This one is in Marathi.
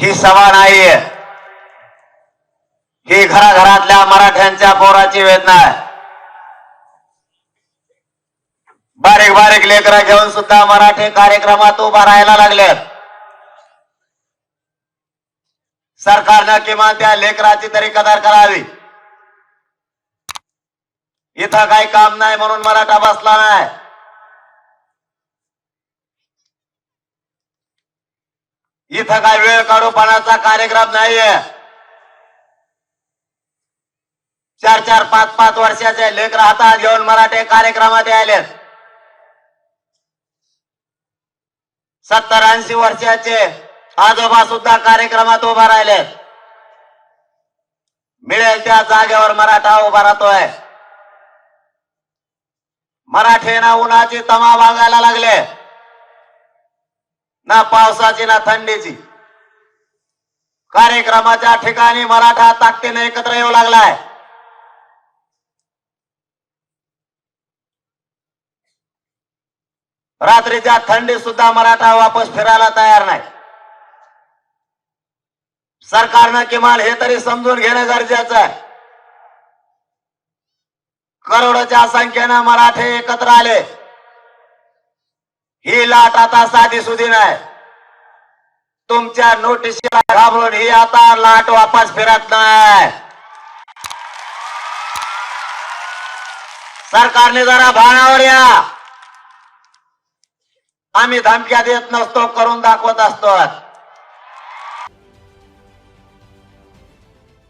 ही सभा आहे ही घराघरातल्या मराठ्यांच्या पोराची वेदना आहे. बारीक बारीक लेकरं घेऊन सुद्धा मराठी कार्यक्रमात उभा राहायला लागलेत. सरकारनं किमान त्या लेकराची तरी कदर करावी. इथं काही काम नाही म्हणून मराठा बसला नाही. इथं काय वेळ काढूपणाचा कार्यक्रम नाहीये. चार चार पाच पाच वर्षाचे लेकर हातात घेऊन मराठी कार्यक्रमात आलेत सत्तर ऐंशी वर्षाचे आजोबा सुद्धा कार्यक्रमात उभा राहिलेत मिळेल त्या जागेवर मराठा उभा राहतोय. मराठे ना उन्हाची तमा वागायला लागले. ना पावसाची ना थंडीची. कार्यक्रमाच्या ठिकाणी मराठा ताकदीने एकत्र येऊ लागलाय. रात्रीच्या थंडी सुद्धा मराठा वापस फिरायला तयार नाही. सरकारनं किमान हे तरी समजून घेणं गरजेचं आहे. करोडोच्या संख्येनं मराठे एकत्र आले. ही लाट आता साधी सुधी नाही. तुमच्या नोटिशीला घाबरून ही आता लाट वापस फिरत नाही. सरकारने जरा भानावर या. आम्ही धमक्या देत नसतो करून दाखवत असतो.